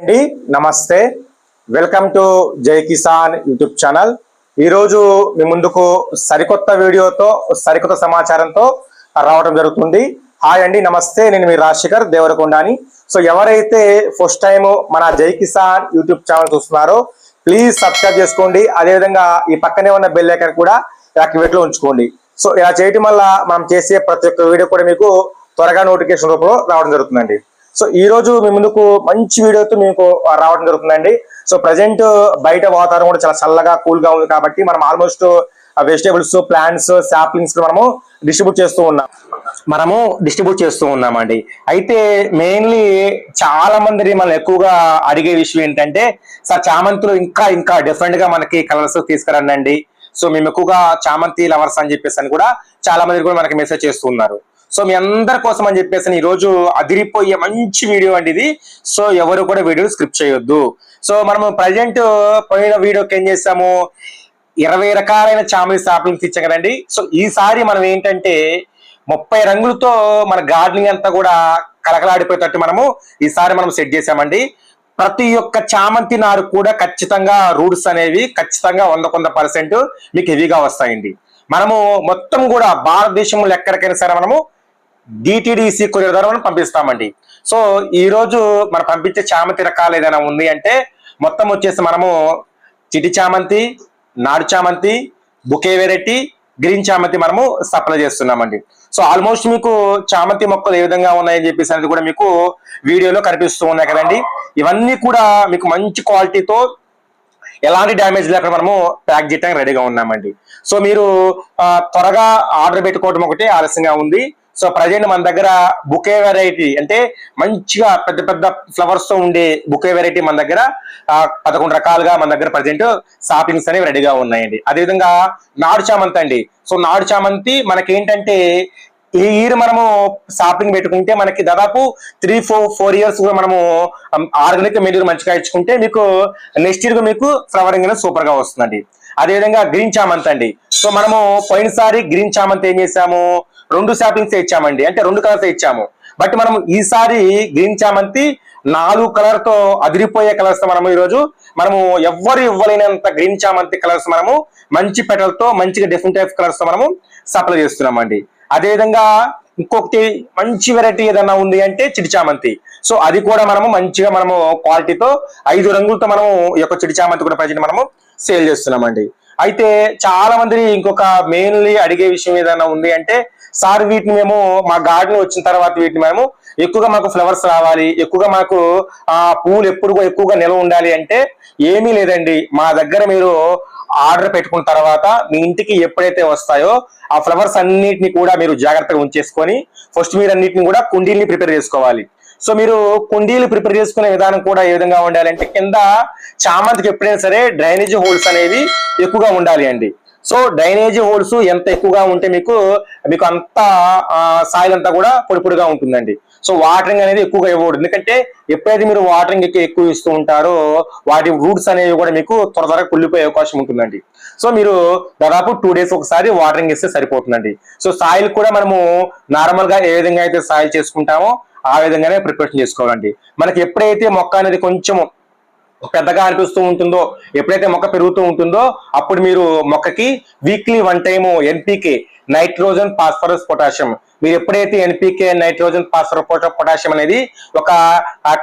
అండి. నమస్తే. Welcome to జై కిసాన్ యూట్యూబ్ ఛానల్. ఈరోజు మీ ముందుకు సరికొత్త వీడియోతో సరికొత్త సమాచారంతో రావడం జరుగుతుంది. హాయ్ అండి నమస్తే. నేను మీ రాజశేఖర్ దేవరకొండని. సో ఎవరైతే ఫస్ట్ టైం మన జై కిసాన్ యూట్యూబ్ ఛానల్ చూస్తున్నారో ప్లీజ్ సబ్స్క్రైబ్ చేసుకోండి. అదేవిధంగా ఈ పక్కనే ఉన్న బెల్ ఐకన్ కూడా యాక్టివేట్లో ఉంచుకోండి. సో ఇలా చేయటం వల్ల మనం చేసే ప్రతి ఒక్క వీడియో కూడా మీకు త్వరగా నోటిఫికేషన్ రూపంలో రావడం జరుగుతుందండి. సో ఈ రోజు మీ ముందుకు మంచి వీడియోతో మీకు రావడం జరుగుతుందండి. సో ప్రజెంట్ బయట వాతావరణం కూడా చాలా చల్లగా కూల్గా ఉంది కాబట్టి మనం ఆల్మోస్ట్ వెజిటేబుల్స్ ప్లాంట్స్ సాప్లింగ్స్ మనము డిస్ట్రిబ్యూట్ చేస్తూ ఉన్నాం. మనము డిస్ట్రిబ్యూట్ చేస్తూ ఉన్నామండి. అయితే మెయిన్లీ చాలా మంది మనం ఎక్కువగా అడిగే విషయం ఏంటంటే సార్ చామంతులు ఇంకా ఇంకా డిఫరెంట్గా మనకి కలర్స్ తీసుకురండి సో మేము ఎక్కువగా చామంతి లవర్స్ అని చెప్పేసి అని కూడా చాలా మంది కూడా మనకి మెసేజ్ చేస్తూ ఉన్నారు. సో మీ అందరి కోసం అని చెప్పేసి ఈ రోజు అదిరిపోయే మంచి వీడియో అండి ఇది. సో ఎవరు కూడా వీడియో స్క్రిప్ట్ చేయొద్దు. సో మనము ప్రజెంట్ పోయిన వీడియోకి ఏం చేసాము ఇరవై రకాలైన చామంతి సాప్లింగ్స్ తెచ్చాం కదండి. సో ఈసారి మనం ఏంటంటే ముప్పై రంగులతో మన గార్డెనింగ్ అంతా కూడా కలకలాడిపోయేటట్టు మనము ఈసారి మనం సెట్ చేసామండి ప్రతి ఒక్క చామంతి నారు కూడా ఖచ్చితంగా రూట్స్ అనేవి ఖచ్చితంగా వంద కొంద పర్సెంట్ మీకు హెవీగా వస్తాయండి. మనము మొత్తం కూడా భారతదేశంలో ఎక్కడికైనా సరే మనము డిటిడిసి కొరియర్ ద్వారా మనం పంపిస్తామండి. సో ఈ రోజు మనం పంపించే చామంతి రకాలు ఏదైనా ఉంది అంటే మొత్తం వచ్చేసి మనము చిటి చామంతి నాడు చామంతి బుకే వెరైటీ గ్రీన్ చామంతి మనము సప్లై చేస్తున్నామండి. సో ఆల్మోస్ట్ మీకు చామంతి మొక్కలు ఏ విధంగా ఉన్నాయని చెప్పేసి అనేది కూడా మీకు వీడియోలో కనిపిస్తూ ఉన్నాయి కదండి. ఇవన్నీ కూడా మీకు మంచి క్వాలిటీతో ఎలాంటి డ్యామేజ్ లేకుండా మనము ప్యాక్ చేయడానికి రెడీగా ఉన్నామండి. సో మీరు త్వరగా ఆర్డర్ పెట్టుకోవడం ఒకటి ఆలస్యంగా ఉంది. సో ప్రజెంట్ మన దగ్గర బుకే వెరైటీ అంటే మంచిగా పెద్ద పెద్ద ఫ్లవర్స్తో ఉండే బుకే వెరైటీ మన దగ్గర పదకొండు రకాలుగా మన దగ్గర ప్రజెంట్ షాపింగ్స్ అనేవి రెడీగా ఉన్నాయండి. అదేవిధంగా నాడు చామంతి అండి. సో నాడు చామంతి మనకి ఏంటంటే ఈ ఇయర్ మనము షాపింగ్ పెట్టుకుంటే మనకి దాదాపు త్రీ ఫోర్ ఫోర్ ఇయర్స్ కూడా మనము ఆర్గానిక్ మెటీరియల్ మంచిగా ఇచ్చుకుంటే మీకు నెక్స్ట్ ఇయర్ మీకు ఫ్లవరింగ్ అనేది సూపర్గా వస్తుందండి. అదేవిధంగా గ్రీన్ చామంతి అండి. సో మనము పోయినసారి గ్రీన్ చామంతి ఏం చేసాము? రెండు షాపింగ్స్ ఇచ్చామండి. అంటే రెండు కలర్స్ ఇచ్చాము. బట్ మనం ఈసారి గ్రీన్ చామంతి నాలుగు కలర్తో అదిరిపోయే కలర్స్ మనము ఈరోజు మనము ఎవ్వరు ఇవ్వలేనంత గ్రీన్ చామంతి కలర్స్ మనము మంచి పెటల్తో మంచిగా డిఫరెంట్ టైప్ కలర్స్తో మనము సప్లై చేస్తున్నామండి. అదేవిధంగా ఇంకొకటి మంచి వెరైటీ ఏదన్నా ఉంది అంటే చిటి చామంతి. సో అది కూడా మనము మంచిగా మనము క్వాలిటీతో ఐదు రంగులతో మనము ఈ యొక్క చిటి చామంతి కూడా ప్రజెంట్ మనము సేల్ చేస్తున్నామండి. అయితే చాలా మంది ఇంకొక మెయిన్లీ అడిగే విషయం ఏదైనా ఉంది అంటే సార్ వీటిని మేము మా గార్డెన్ వచ్చిన తర్వాత వీటిని మేము ఎక్కువగా మాకు ఫ్లవర్స్ రావాలి ఎక్కువగా మాకు ఆ పూలు ఎప్పుడు ఎక్కువగా నిల్వ ఉండాలి అంటే ఏమీ లేదండి. మా దగ్గర మీరు ఆర్డర్ పెట్టుకున్న తర్వాత మీ ఇంటికి ఎప్పుడైతే వస్తాయో ఆ ఫ్లవర్స్ అన్నిటిని కూడా మీరు జాగ్రత్తగా ఉంచేసుకొని ఫస్ట్ మీరు అన్నిటిని కూడా కుండీల్ని ప్రిపేర్ చేసుకోవాలి. సో మీరు కుండీలు ప్రిపేర్ చేసుకునే విధానం కూడా ఏ విధంగా ఉండాలంటే కింద చామంతికి ఎప్పుడైనా సరే డ్రైనేజ్ హోల్స్ అనేవి ఎక్కువగా ఉండాలి అండి. సో డ్రైనేజీ హోల్స్ ఎంత ఎక్కువగా ఉంటే మీకు మీకు అంత సాయిల్ అంతా కూడా పొడిపొడిగా ఉంటుందండి. సో వాటరింగ్ అనేది ఎక్కువగా ఇవ్వకూడదు. ఎందుకంటే ఎప్పుడైతే మీరు వాటరింగ్ ఎక్కువ ఇస్తూ ఉంటారో వాటి రూట్స్ అనేవి కూడా మీకు త్వర త్వరగా కుళ్ళిపోయే అవకాశం ఉంటుందండి. సో మీరు దాదాపు టూ డేస్ ఒకసారి వాటరింగ్ ఇస్తే సరిపోతుందండి. సో సాయిల్ కూడా మనము నార్మల్గా ఏ విధంగా అయితే సాయిల్ చేసుకుంటామో ఆ విధంగానే ప్రిపరేషన్ చేసుకోవాలండి. మనకి ఎప్పుడైతే మొక్క అనేది కొంచెం పెద్దగా అనిపిస్తూ ఉంటుందో ఎప్పుడైతే మొక్క పెరుగుతూ ఉంటుందో అప్పుడు మీరు మొక్కకి weekly one time NPK nitrogen phosphorus potassium మీరు ఎప్పుడైతే ఎన్పీకే నైట్రోజన్ ఫాస్ఫరస్ పొటాషియం అనేది ఒక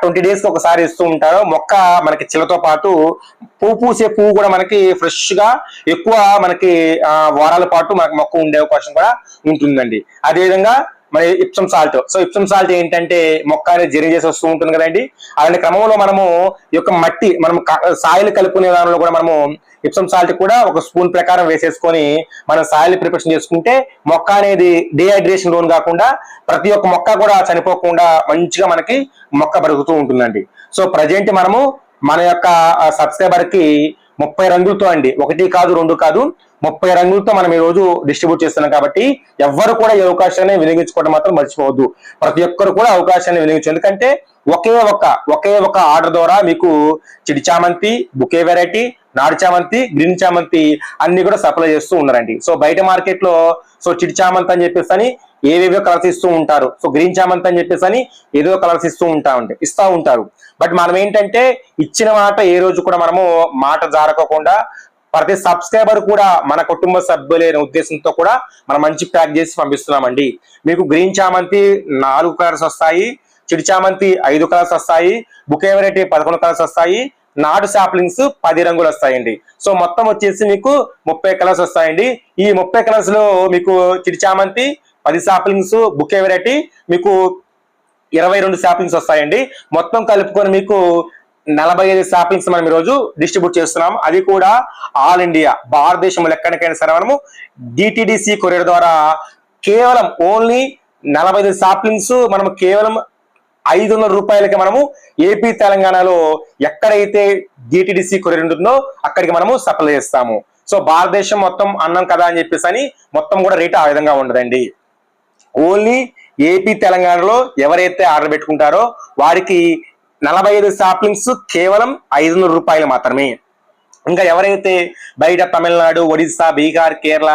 ట్వంటీ డేస్ ఒకసారి ఇస్తూ ఉంటారో మొక్క మనకి చిలతో పాటు పువ్వు పూసే పువ్వు కూడా మనకి ఫ్రెష్గా ఎక్కువ మనకి వారాల పాటు మనకి మొక్క ఉండే అవకాశం కూడా ఉంటుందండి. అదేవిధంగా మరి Epsom salt so Epsom salt ఏంటంటే మొక్క అనేది జరి చేసి వస్తూ ఉంటుంది కదండి. అలాంటి క్రమంలో మనము ఈ యొక్క మట్టి మనం సాయిల్ కలుపుకునే దానిలో కూడా మనము ఇప్సమ్ సాల్ట్ కూడా ఒక స్పూన్ ప్రకారం వేసేసుకొని మనం సాయిల్ ప్రిపరేషన్ చేసుకుంటే మొక్క అనేది డిహైడ్రేషన్ లోన్ కాకుండా ప్రతి ఒక్క మొక్క కూడా చనిపోకుండా మంచిగా మనకి మొక్క పెరుగుతూ ఉంటుందండి. సో ప్రజెంట్ మనము మన యొక్క సబ్స్క్రైబర్కి ముప్పై రంగులతో అండి. ఒకటి కాదు రెండు కాదు. ముప్పై రంగులతో మనం ఈ రోజు డిస్ట్రిబ్యూట్ చేస్తున్నాం కాబట్టి ఎవ్వరు కూడా ఈ అవకాశాన్ని వినియోగించుకోవడం మాత్రం మర్చిపోవద్దు. ప్రతి ఒక్కరు కూడా అవకాశాన్ని వినియోగించు ఎందుకంటే ఒకే ఒక ఒకే ఒక ఆర్డర్ ద్వారా మీకు చిడి చామంతి బుకే వెరైటీ నాడు చామంతి గ్రీన్ చామంతి అన్ని కూడా సప్లై చేస్తూ ఉన్నారండి. సో బయట మార్కెట్లో సో చిడి చామంతి అని చెప్పేసి అని ఏవేవో కలర్స్ ఇస్తూ ఉంటారు. సో గ్రీన్ చామంతి అని చెప్పేసి అని ఏదో కలర్స్ ఇస్తూ ఉంటా ఉంటే ఇస్తూ ఉంటారు. బట్ మనం ఏంటంటే ఇచ్చిన మాట ఏ రోజు కూడా మనము మాట జారకోకుండా ప్రతి సబ్స్క్రైబర్ కూడా మన కుటుంబ సభ్యులైన ఉద్దేశంతో కూడా మనం మంచి ప్యాక్ చేసి పంపిస్తున్నామండి. మీకు గ్రీన్ చామంతి నాలుగు కలర్స్ వస్తాయి చిడి చామంతి ఐదు కలర్స్ వస్తాయి బుకే వెరైటీ పదకొండు కలర్స్ వస్తాయి నాటు సాప్లింగ్స్ పది రంగులు వస్తాయండి. సో మొత్తం వచ్చేసి మీకు ముప్పై కలర్స్ వస్తాయండి. ఈ ముప్పై కలర్స్లో మీకు చిడి చామంతి పది సాప్లింగ్స్ బుకే వెరైటీ మీకు ఇరవై రెండు శాప్లింగ్స్ వస్తాయండి. మొత్తం కలుపుకొని మీకు నలభై ఐదు శాప్లింగ్స్ మనం ఈరోజు డిస్ట్రిబ్యూట్ చేస్తున్నాం. అది కూడా ఆల్ ఇండియా. భారతదేశంలో ఎక్కడికైనా సరే మనము డిటిడిసి కొరియర్ ద్వారా కేవలం ఓన్లీ నలభై ఐదు శాప్లింగ్స్ మనం కేవలం ఐదు వందల రూపాయలకి మనము ఏపీ తెలంగాణలో ఎక్కడైతే డిటిడిసి కొరియర్ ఉంటుందో అక్కడికి మనము సప్లై చేస్తాము. సో భారతదేశం మొత్తం అన్నం కదా అని చెప్పేసి అని మొత్తం కూడా రేట్ ఆ విధంగా ఉండదండి. ఓన్లీ ఏపీ తెలంగాణలో ఎవరైతే ఆర్డర్ పెట్టుకుంటారో వారికి నలభై ఐదు సాప్లింగ్స్ కేవలం ఐదు వందల రూపాయలు మాత్రమే. ఇంకా ఎవరైతే బయట తమిళనాడు ఒడిస్సా బీహార్ కేరళ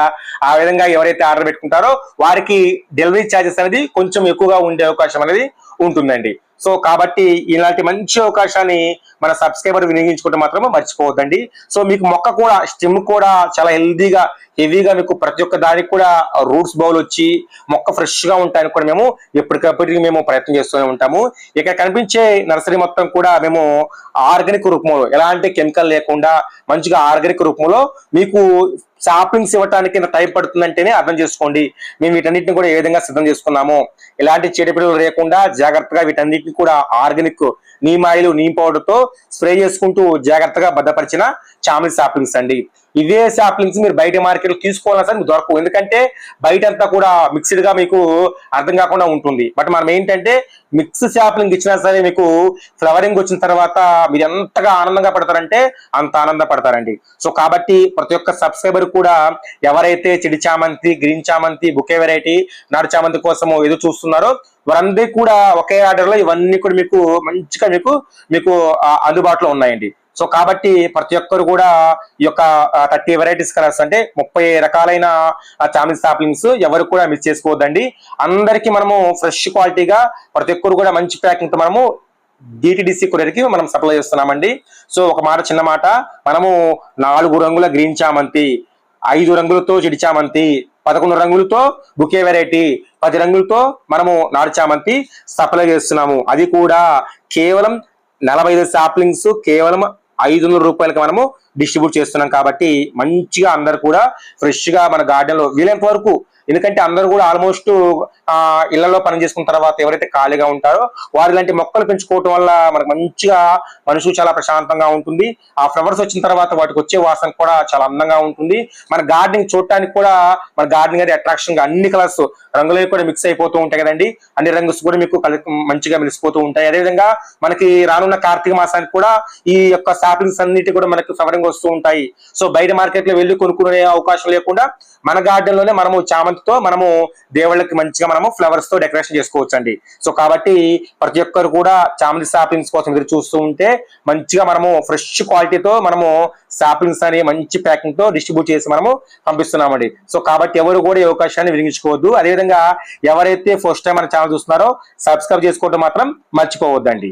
ఆ విధంగా ఎవరైతే ఆర్డర్ పెట్టుకుంటారో వారికి డెలివరీ ఛార్జెస్ అనేది కొంచెం ఎక్కువగా ఉండే అవకాశం అనేది ఉంటుందండి. సో కాబట్టి ఇలాంటి మంచి అవకాశాన్ని మన సబ్స్క్రైబర్ వినియోగించుకుంటే మాత్రం మర్చిపోవద్దండి. సో మీకు మొక్క కూడా స్టెమ్ కూడా చాలా హెల్దీగా హెవీగా మీకు ప్రతి ఒక్క దానికి కూడా రూట్స్ బౌల్ వచ్చి మొక్క ఫ్రెష్గా ఉంటాయని కూడా మేము ఎప్పటికప్పటికి మేము ప్రయత్నం చేస్తూనే ఉంటాము. ఇక్కడ కనిపించే నర్సరీ మొత్తం కూడా మేము ఆర్గానిక్ రూపంలో ఎలాంటి కెమికల్ లేకుండా మంచిగా ఆర్గానిక్ రూపంలో మీకు షాపింగ్స్ ఇవ్వడానికి ఇంత టైం పడుతుందంటేనే అర్థం చేసుకోండి. మేము వీటన్నిటిని కూడా ఏ విధంగా సిద్ధం చేసుకున్నాము. ఎలాంటి చీడపిడలు లేకుండా జాగ్రత్తగా వీటన్నిటిని కూడా ఆర్గానిక్ నీమ్ ఆయిల్ నీమ్ పౌడర్తో స్ప్రే చేసుకుంటూ జాగ్రత్తగా భద్రపరిచిన చామిల్ సాప్లింగ్స్ అండి. ఇవే సాప్లింగ్స్ మీరు బయట మార్కెట్లో తీసుకోవాలన్నా సరే మీకు దొరకవు. ఎందుకంటే బయట అంతా కూడా మిక్స్డ్గా మీకు అర్థం కాకుండా ఉంటుంది. బట్ మనం ఏంటంటే మిక్స్ సాప్లింగ్ ఇచ్చినా సరే మీకు ఫ్లవరింగ్ వచ్చిన తర్వాత మీరు ఎంతగా ఆనందంగా పడతారంటే అంత ఆనందపడతారండి. సో కాబట్టి ప్రతి ఒక్క సబ్స్క్రైబర్ కూడా ఎవరైతే చెడి చామంతి గ్రీన్ చామంతి బుకే వెరైటీ నాడు చామంతి కోసము ఏదో చూస్తున్నారో వారందరికీ కూడా ఒకే ఆర్డర్లో ఇవన్నీ కూడా మీకు మంచిగా మీకు మీకు అందుబాటులో ఉన్నాయండి. సో కాబట్టి ప్రతి ఒక్కరు కూడా ఈ యొక్క థర్టీ వెరైటీస్ కలర్స్ అంటే ముప్పై రకాలైన చామిల్ సాప్లింగ్స్ ఎవరు కూడా మిస్ చేసుకోవద్దండి. అందరికీ మనము ఫ్రెష్ క్వాలిటీగా ప్రతి ఒక్కరు కూడా మంచి ప్యాకింగ్తో మనము డిటిడిసి కొరియర్కి మనం సప్లై చేస్తున్నామండి. సో ఒక మాట చిన్న మాట మనము నాలుగు రంగుల గ్రీన్ చామంతి ఐదు రంగులతో చిడి చామంతి పదకొండు రంగులతో బుకే వెరైటీ పది రంగులతో మనము నాడు చామంతి సప్లై చేస్తున్నాము. అది కూడా కేవలం నలభై ఐదు సాప్లింగ్స్ కేవలం ఐదు వందల రూపాయలకి మనము డిస్ట్రిబ్యూట్ చేస్తున్నాం కాబట్టి మంచిగా అందరు కూడా ఫ్రెష్గా మన గార్డెన్లో వీలైనంత వరకు ఎందుకంటే అందరూ కూడా ఆల్మోస్ట్ ఆ ఇళ్ళలో పని చేసుకున్న తర్వాత ఎవరైతే ఖాళీగా ఉంటారో వారు ఇలాంటి మొక్కలు పెంచుకోవటం వల్ల మనకు మంచిగా మనసు చాలా ప్రశాంతంగా ఉంటుంది. ఆ ఫ్లవర్స్ వచ్చిన తర్వాత వాటికి వచ్చే వాసన కూడా చాలా అందంగా ఉంటుంది. మన గార్డెనింగ్ చూడటానికి కూడా మన గార్డెనింగ్ అనేది అట్రాక్షన్గా అన్ని కలర్స్ రంగులు కూడా మిక్స్ అయిపోతూ ఉంటాయి కదండి. అన్ని రంగుస్ కూడా మీకు మంచిగా మెలిసిపోతూ ఉంటాయి. అదేవిధంగా మనకి రానున్న కార్తీక మాసానికి కూడా ఈ యొక్క సాప్లింగ్స్ అన్నిటి కూడా మనకి ఫ్లవరింగ్ వస్తూ ఉంటాయి. సో బయట మార్కెట్లో వెళ్ళి కొనుక్కునే అవకాశం లేకుండా మన గార్డెన్లోనే మనము తో మనము దేవుళ్ళకి మంచిగా మనము ఫ్లవర్స్తో డెకరేషన్ చేసుకోవచ్చు అండి సో కాబట్టి ప్రతి ఒక్కరు కూడా చామంతి సాప్లింగ్స్ కోసం ఎదురు చూస్తూ ఉంటే మంచిగా మనము ఫ్రెష్ క్వాలిటీతో మనము సాప్లింగ్స్ అని మంచి ప్యాకింగ్తో డిస్ట్రిబ్యూట్ చేసి మనము పంపిస్తున్నామండి. సో కాబట్టి ఎవరు కూడా ఈ అవకాశాన్ని వినియోగించుకోవద్దు. అదేవిధంగా ఎవరైతే ఫస్ట్ టైం మన ఛానల్ చూస్తున్నారో సబ్స్క్రైబ్ చేసుకోవడం మాత్రం మర్చిపోవద్దండి.